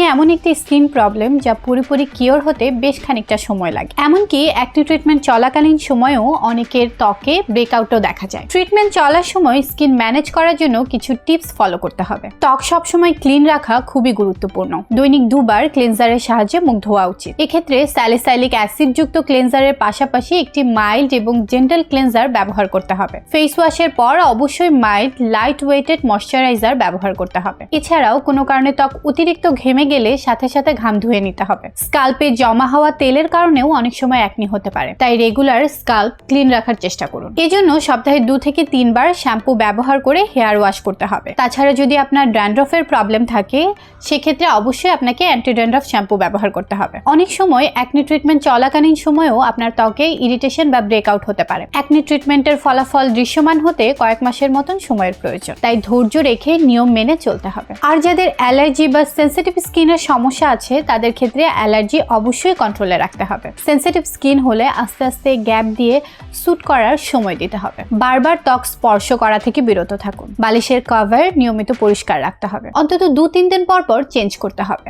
Acne এমন একটি skin problem যা পুরোপুরি কিওর হতে বেশ খানিকটা সময় লাগে। এমনকি অ্যাকনি ট্রিটমেন্ট চলাকালীন সময়েও অনেকের ত্বকে ব্রেকআউটও দেখা যায়। ট্রিটমেন্ট চলার সময় স্কিন ম্যানেজ করার জন্য কিছু টিপস ফলো করতে হবে। ত্বক সবসময় ক্লিন রাখা খুবই গুরুত্বপূর্ণ। দৈনিক দুবার ক্লিনজারের সাহায্যে মুখ ধোয়া উচিত। এক্ষেত্রে স্যালিসাইলিক অ্যাসিড যুক্ত ক্লিনজারের পাশাপাশি একটি মাইল্ড এবং জেন্টাল ক্লিনজার ব্যবহার করতে হবে। ফেস ওয়াশের পর অবশ্যই মাইল্ড লাইট ওয়েটেড ময়শ্চারাইজার ব্যবহার করতে হবে। এছাড়াও কোনো কারণে ত্বক অতিরিক্ত ঘেমে গেলে সাথে সাথে ঘাম ধুয়ে নিতে হবে। স্কাল্পে জমা হওয়া তেলের কারণেও অনেক সময় একনি হতে পারে। তাই রেগুলার স্কাল্প ক্লিন রাখার চেষ্টা করুন। এজন্য সপ্তাহে দু থেকে তিনবার শ্যাম্পু ব্যবহার করে হেয়ার ওয়াশ করতে হবে। তাছাড়া যদি আপনার ড্যান্ড্রফের প্রবলেম থাকে, সেক্ষেত্রে অবশ্যই আপনাকে অ্যান্টি ড্যান্ড্রফ শ্যাম্পু ব্যবহার করতে হবে। অনেক সময় অ্যাকনি ট্রিটমেন্ট চলাকালীন সময়েও আপনার ত্বকে ইরিটেশন বা ব্রেকআউট হতে পারে। অ্যাকনি ট্রিটমেন্টের ফলাফল দৃশ্যমান হতে কয়েক মাসের মতন সময়ের প্রয়োজন। তাই ধৈর্য রেখে নিয়ম মেনে চলতে হবে। আর যাদের অ্যালার্জি বা সেন্সিটিভ স্কিনের সমস্যা আছে, তাদের ক্ষেত্রে অ্যালার্জি অবশ্যই কন্ট্রোলে রাখতে হবে। সেন্সিটিভ স্কিন হলে আস্তে আস্তে গ্যাপ দিয়ে স্যুট করার সময় দিতে হবে। বারবার ত্বক স্পর্শ করা থেকে বিরত থাকুন। বালিশের কভার নিয়মিত পরিষ্কার রাখতে হবে। অন্তত দু তিন দিন পর পর চেঞ্জ করতে হবে।